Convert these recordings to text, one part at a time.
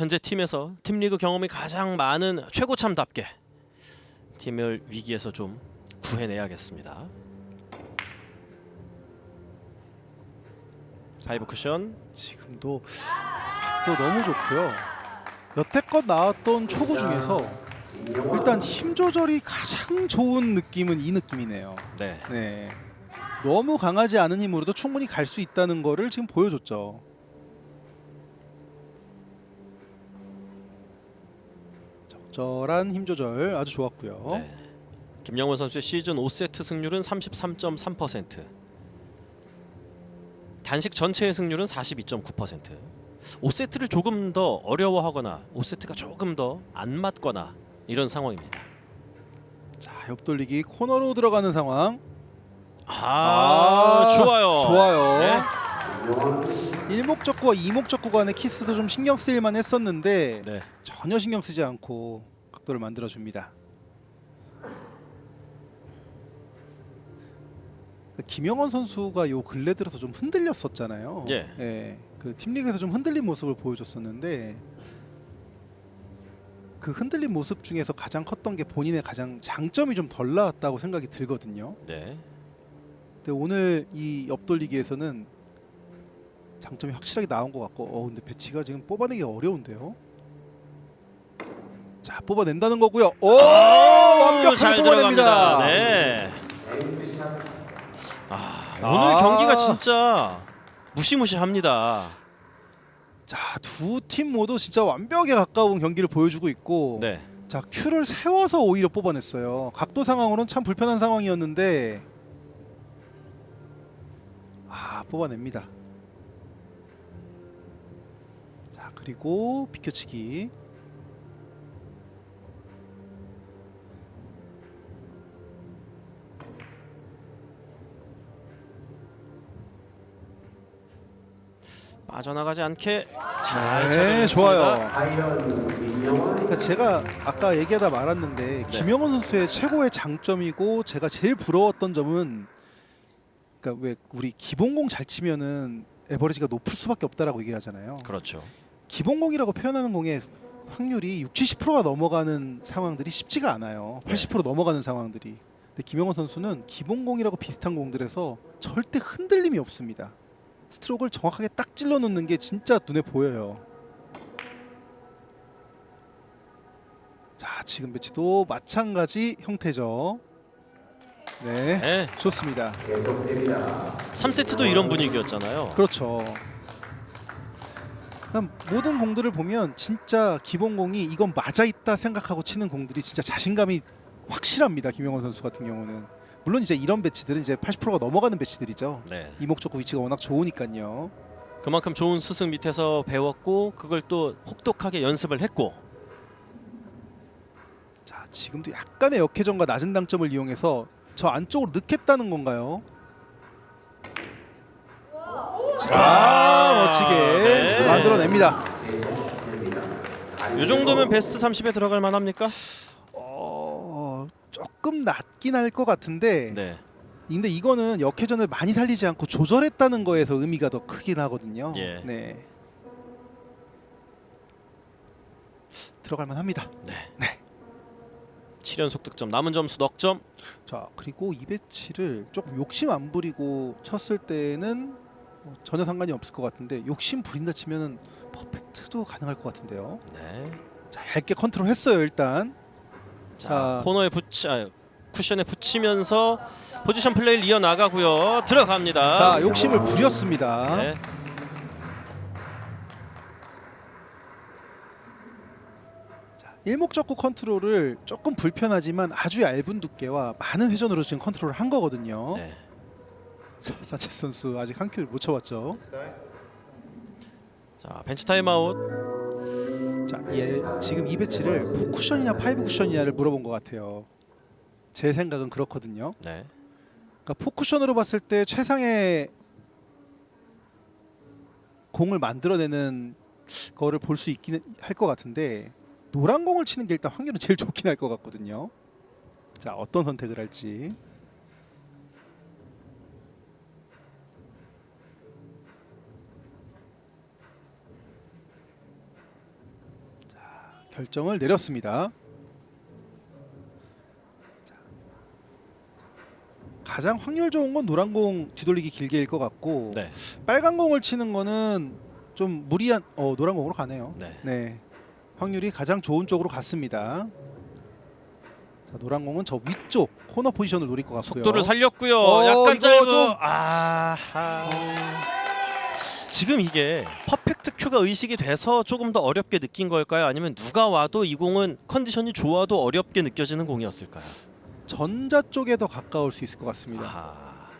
현재 팀에서 팀리그 경험이 가장 많은 최고참답게 팀을 위기에서 좀 구해내야겠습니다. 파이브 쿠션 지금도 또 너무 좋고요. 여태껏 나왔던 초구 중에서 일단 힘 조절이 가장 좋은 느낌은 이 느낌이네요. 네. 네. 너무 강하지 않은 힘으로도 충분히 갈 수 있다는 거를 지금 보여줬죠. 적절한 힘 조절 아주 좋았고요. 네. 김영원 선수의 시즌 5세트 승률은 33.3%. 단식 전체의 승률은 42.9%. 5세트를 조금 더 어려워하거나 5세트가 조금 더 안 맞거나 이런 상황입니다. 자, 옆돌리기 코너로 들어가는 상황. 아, 아, 좋아요. 좋아요. 네. 일목적구와 이목적구 간의 키스도 좀 신경 쓰일만 했었는데 네. 전혀 신경 쓰지 않고 각도를 만들어 줍니다. 김영원 선수가 요 근래 들어서 좀 흔들렸었잖아요. 예. 그 팀리그에서 좀 흔들린 모습을 보여줬었는데 그 흔들린 모습 중에서 가장 컸던 게 본인의 가장 장점이 좀 덜 나왔다고 생각이 들거든요. 네. 근데 오늘 이 옆돌리기에서는 장점이 확실하게 나온 것 같고 어 근데 배치가 지금 뽑아내기 어려운데요. 자 뽑아낸다는 거고요. 오 완벽하게 잘 뽑아냅니다. 네. 아, 오늘 아. 경기가 진짜 무시무시합니다. 자두 팀 모두 진짜 완벽에 가까운 경기를 보여주고 있고 네. 자 큐를 세워서 오히려 뽑아냈어요. 각도 상황으로는 참 불편한 상황이었는데 아 뽑아냅니다. 그리고 비켜치기. 빠져나가지 않게 잘 네. 좋아요. 그러니까 제가 아까 얘기하다 말았는데 김영원 선수의 최고의 장점이고 제가 제일 부러웠던 점은 그러니까 왜 우리 기본공 잘 치면은 에버리지가 높을 수밖에 없다라고 얘기를 하잖아요. 그렇죠. 기본공이라고 표현하는 공의 확률이 60, 70%가 넘어가는 상황들이 쉽지가 않아요. 네. 80% 넘어가는 상황들이. 근데 김영원 선수는 기본공이라고 비슷한 공들에서 절대 흔들림이 없습니다. 스트로크를 정확하게 딱 찔러 놓는 게 진짜 눈에 보여요. 자, 지금 배치도 마찬가지 형태죠. 네, 네. 좋습니다. 3세트도 이런 분위기였잖아요. 그렇죠. 모든 공들을 보면 진짜 기본 공이 이건 맞아 있다 생각하고 치는 공들이 진짜 자신감이 확실합니다. 김영원 선수 같은 경우는 물론 이제 이런 배치들은 이제 80%가 넘어가는 배치들이죠. 네. 이목적구 위치가 워낙 좋으니까요. 그만큼 좋은 스승 밑에서 배웠고 그걸 또 혹독하게 연습을 했고 자 지금도 약간의 역회전과 낮은 당점을 이용해서 저 안쪽으로 넣겠다는 건가요? 자 멋지게 네. 만들어냅니다. 이 정도면 베스트 30에 들어갈 만합니까? 어, 조금 낮긴 할 것 같은데 네. 근데 이거는 역회전을 많이 살리지 않고 조절했다는 거에서 의미가 더 크긴 하거든요. 예. 네. 들어갈 만합니다. 네. 네. 7연속 득점 남은 점수 넉 점. 자 그리고 이 배치를 조금 욕심 안 부리고 쳤을 때는 뭐 전혀 상관이 없을 것 같은데 욕심 부린다 치면은 퍼펙트도 가능할 것 같은데요. 네. 자 얇게 컨트롤했어요 일단. 자, 자. 코너에 붙이 아, 쿠션에 붙이면서 포지션 플레이를 이어 나가고요. 들어갑니다. 자 욕심을 부렸습니다. 네. 일목적구 컨트롤을 조금 불편하지만 아주 얇은 두께와 많은 회전으로 지금 컨트롤을 한 거거든요. 네. 자, 사체스 선수 아직 한 큐를 못 쳐봤죠. 자, 벤치 타임아웃. 자, 예, 지금 이 배치를 포쿠션이냐 파이브 쿠션이냐를 물어본 것 같아요. 제 생각은 그렇거든요. 네. 그러니까 포쿠션으로 봤을 때 최상의 공을 만들어내는 거를 볼 수 있긴 할 것 같은데 노란 공을 치는 게 일단 확률은 제일 좋긴 할 것 같거든요. 자 어떤 선택을 할지. 결정을 내렸습니다. 자, 가장 확률 좋은 건 노란 공 뒤돌리기 길게일 것 같고 네. 빨간 공을 치는 거는 좀 무리한 어 노란 공으로 가네요. 네. 네. 확률이 가장 좋은 쪽으로 갔습니다. 자, 노란 공은 저 위쪽 코너 포지션을 노릴 것 같고요. 속도를 살렸고요. 어, 약간 짧은. 좀- 아. 지금 이게 퍼 펙트 큐가 의식이 돼서 조금 더 어렵게 느낀 걸까요? 아니면 누가 와도 이 공은 컨디션이 좋아도 어렵게 느껴지는 공이었을까요? 전자 쪽에 더 가까울 수 있을 것 같습니다. 아.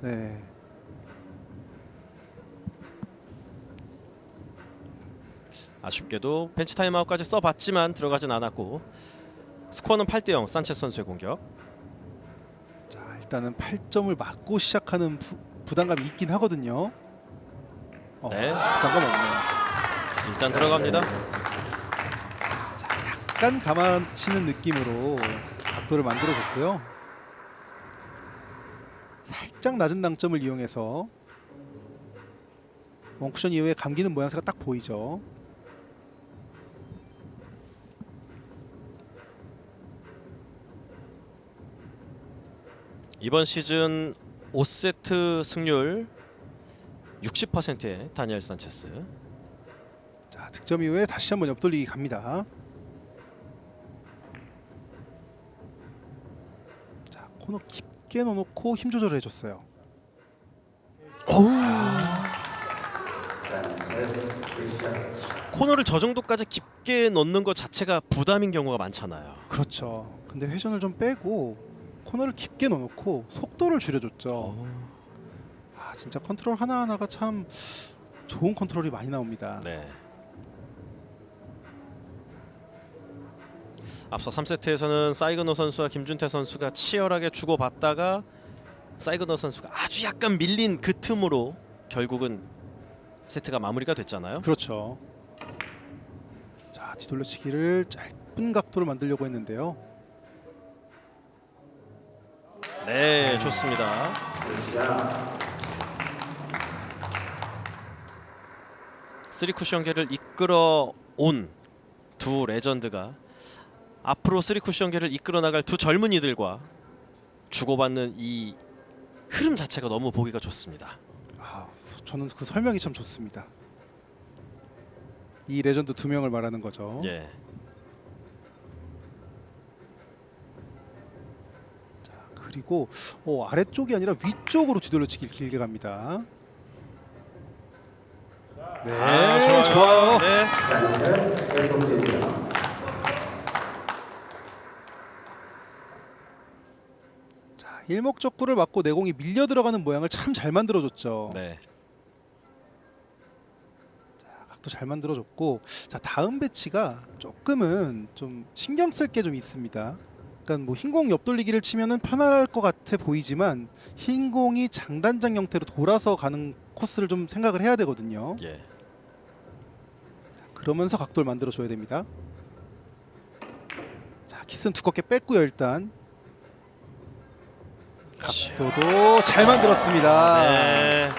네. 아쉽게도 벤치 타임아웃까지 써봤지만 들어가진 않았고 스코어는 8대0 산체스 선수의 공격. 자, 일단은 8점을 맞고 시작하는 부, 부담감이 있긴 하거든요. 어, 네. 부담감 없네요. 일단 들어갑니다. 약간 가만 치는 느낌으로 각도를 만들어 줬고요. 살짝 낮은 당점을 이용해서 원쿠션 이후에 감기는 모양새가 딱 보이죠. 이번 시즌 5세트 승률 60%의 다니엘 산체스. 자, 득점 이후에 다시 한번 옆돌리기 갑니다. 자, 코너 깊게 넣어놓고 힘 조절을 해줬어요. 코너를 저 정도까지 깊게 넣는 것 자체가 부담인 경우가 많잖아요. 그렇죠. 근데 회전을 좀 빼고 코너를 깊게 넣어놓고 속도를 줄여줬죠. 어. 아, 진짜 컨트롤 하나하나가 참 좋은 컨트롤이 많이 나옵니다. 네. 앞서 3세트에서는 사이그너 선수와 김준태 선수가 치열하게 주고받다가 사이그너 선수가 아주 약간 밀린 그 틈으로 결국은 세트가 마무리가 됐잖아요. 그렇죠. 자, 뒤돌려치기를 짧은 각도를 만들려고 했는데요. 네, 좋습니다. 쓰리 쿠션계를 이끌어 온 두 레전드가 앞으로 쓰리 쿠션계를 이끌어 나갈 두 젊은이들과 주고받는 이 흐름 자체가 너무 보기가 좋습니다. 아, 저는 그 설명이 참 좋습니다. 이 레전드 두 명을 말하는 거죠. 예. 자, 그리고 어, 아래쪽이 아니라 위쪽으로 뒤돌려치기 길게 갑니다. 네, 아, 좋아요. 네. 자, 일목적구를 맞고 내공이 밀려 들어가는 모양을 참 잘 만들어줬죠. 네. 자, 각도 잘 만들어줬고, 자 다음 배치가 조금은 좀 신경 쓸 게 좀 있습니다. 그러니까 뭐 흰공 옆돌리기를 치면은 편할 것 같아 보이지만 흰공이 장단장 형태로 돌아서 가는 코스를 좀 생각을 해야 되거든요. 예. 그러면서 각도를 만들어 줘야 됩니다. 자, 키스는 두껍게 뺐고요, 일단. 각도도 잘 만들었습니다. 네.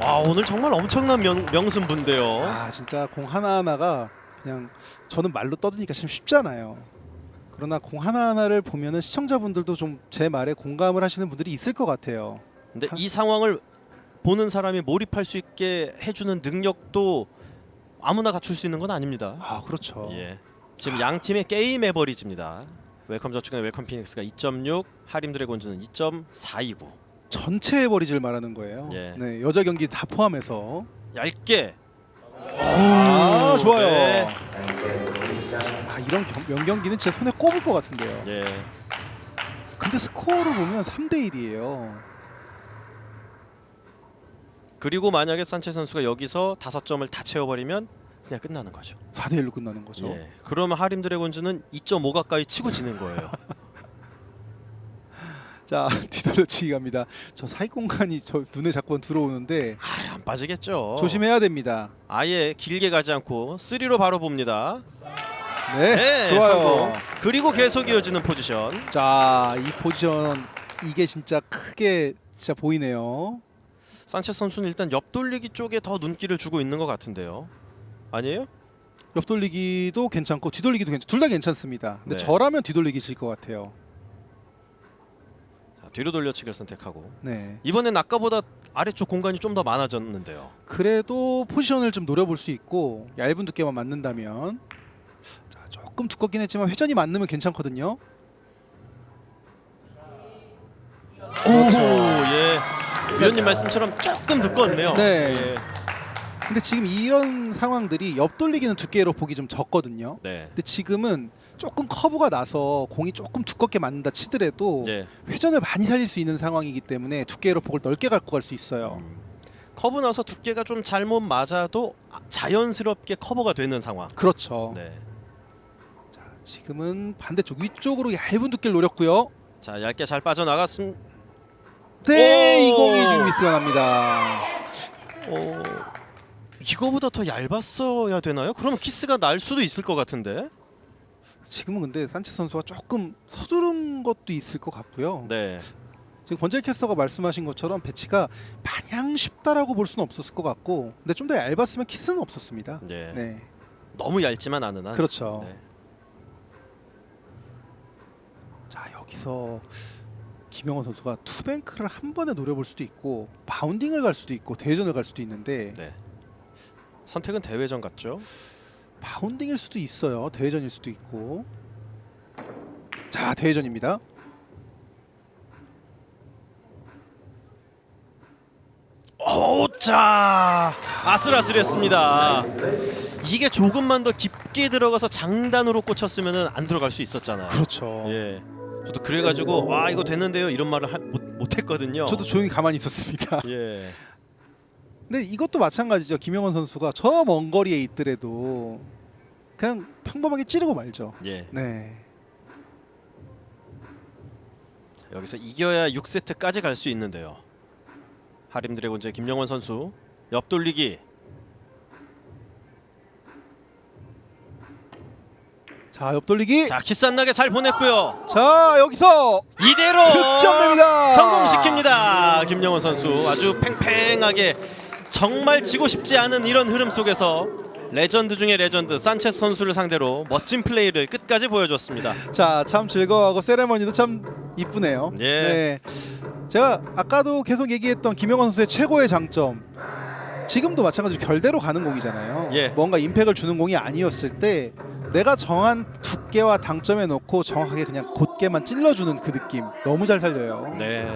와 오늘 정말 엄청난 명, 명승부인데요. 아, 진짜 공 하나하나가 그냥 저는 말로 떠드니까 참 쉽잖아요. 그러나 공 하나하나를 보면은 시청자분들도 좀 제 말에 공감을 하시는 분들이 있을 것 같아요. 근데 이 상황을 보는 사람이 몰입할 수 있게 해주는 능력도 아무나 갖출 수 있는 건 아닙니다. 아, 그렇죠. 예. 지금 양 팀의 게임 에버리지입니다. 웰컴 저축은의 웰컴 피닉스가 2.6, 하림 드래곤즈는 2.429. 전체 버리지를 말하는 거예요. 예. 네, 여자 경기 다 포함해서. 얇게. 아, 좋아요. 네. 아, 이런 경, 명경기는 진짜 손에 꼽을 것 같은데요. 예. 근데 스코어를 보면 3대 1이에요. 그리고 만약에 산체 선수가 여기서 다섯 점을 다 채워버리면 그냥 끝나는 거죠. 4대 1로 끝나는 거죠. 예. 그러면 하림 드래곤즈는 2.5 가까이 치고 지는 거예요. 자, 뒤돌려치기 갑니다. 저 사이 공간이 저 눈에 자꾸 들어오는데 아, 안 빠지겠죠. 조심해야 됩니다. 아예 길게 가지 않고 3로 바로 봅니다. 네, 네, 좋아요. 성공. 그리고 계속 이어지는 포지션. 자, 이 포지션 이게 진짜 크게 진짜 보이네요. 산체 선수는 일단 옆 돌리기 쪽에 더 눈길을 주고 있는 것 같은데요. 아니에요? 옆돌리기도 괜찮고 뒤돌리기도 괜찮. 둘 다 괜찮습니다. 근데 네. 저라면 뒤돌리기 질 것 같아요. 자, 뒤로 돌려치기를 선택하고 네. 이번엔 아까보다 아래쪽 공간이 좀 더 많아졌는데요. 그래도 포지션을 좀 노려볼 수 있고 얇은 두께만 맞는다면 자, 조금 두껍긴 했지만 회전이 맞으면 괜찮거든요. 그렇죠. 예. 위원님 말씀처럼 조금 두껍네요. 네. 예. 근데 지금 이런 상황들이 옆돌리기는 두께로 보기 좀 적거든요. 네. 근데 지금은 조금 커브가 나서 공이 조금 두껍게 맞는다 치더라도 예. 회전을 많이 살릴 수 있는 상황이기 때문에 두께로 폭을 넓게 갖고 갈 수 있어요. 음. 커브 나서 두께가 좀 잘못 맞아도 아- 자연스럽게 커버가 되는 상황. 그렇죠. 네. 자, 지금은 반대쪽 위쪽으로 얇은 두께를 노렸고요. 자 얇게 잘 빠져나갔음. 네, 이 오! 공이 지금 미스가 납니다. 어, 이거보다 더 얇았어야 되나요? 그러면 키스가 날 수도 있을 것 같은데. 지금은 근데 산체 선수가 조금 서두른 것도 있을 것 같고요. 네. 지금 권젤 캐스터가 말씀하신 것처럼 배치가 마냥 쉽다라고 볼 수는 없었을 것 같고, 근데 좀 더 얇았으면 키스는 없었습니다. 네. 네, 너무 얇지만 않은 한. 그렇죠. 네. 자 여기서 김영원 선수가 투뱅크를 한 번에 노려볼 수도 있고, 바운딩을 갈 수도 있고, 대회전을 갈 수도 있는데 네. 선택은 대회전 같죠? 바운딩일 수도 있어요. 대회전일 수도 있고. 자 대회전입니다. 오, 자 아슬아슬했습니다. 이게 조금만 더 깊게 들어가서 장단으로 꽂혔으면 안 들어갈 수 있었잖아요. 그렇죠. 예. 저도 그래가지고 와 이거 됐는데요 이런 말을 하, 못, 못했거든요. 저도 조용히 가만히 있었습니다. 예. 근데 이것도 마찬가지죠. 김영원 선수가 저 먼 거리에 있더라도 그냥 평범하게 찌르고 말죠. 예. 네. 자, 여기서 이겨야 6세트까지 갈 수 있는데요. 하림 드래곤즈의 김영원 선수 옆돌리기. 자 옆돌리기. 자, 자 키스 안 나게 잘 보냈고요. 여기서 이대로 득점됩니다. 성공시킵니다. 김영원 선수 아주 팽팽하게 정말 지고 싶지 않은 이런 흐름 속에서 레전드 중의 레전드 산체스 선수를 상대로 멋진 플레이를 끝까지 보여줬습니다. 자 참 즐거워하고 세레머니도 참 이쁘네요. 예. 네. 제가 아까도 계속 얘기했던 김영원 선수의 최고의 장점. 지금도 마찬가지로 결대로 가는 공이잖아요. 예. 뭔가 임팩을 주는 공이 아니었을 때 내가 정한 두께와 당점에 놓고 정확하게 그냥 곧게만 찔러주는 그 느낌 너무 잘 살려요. 네.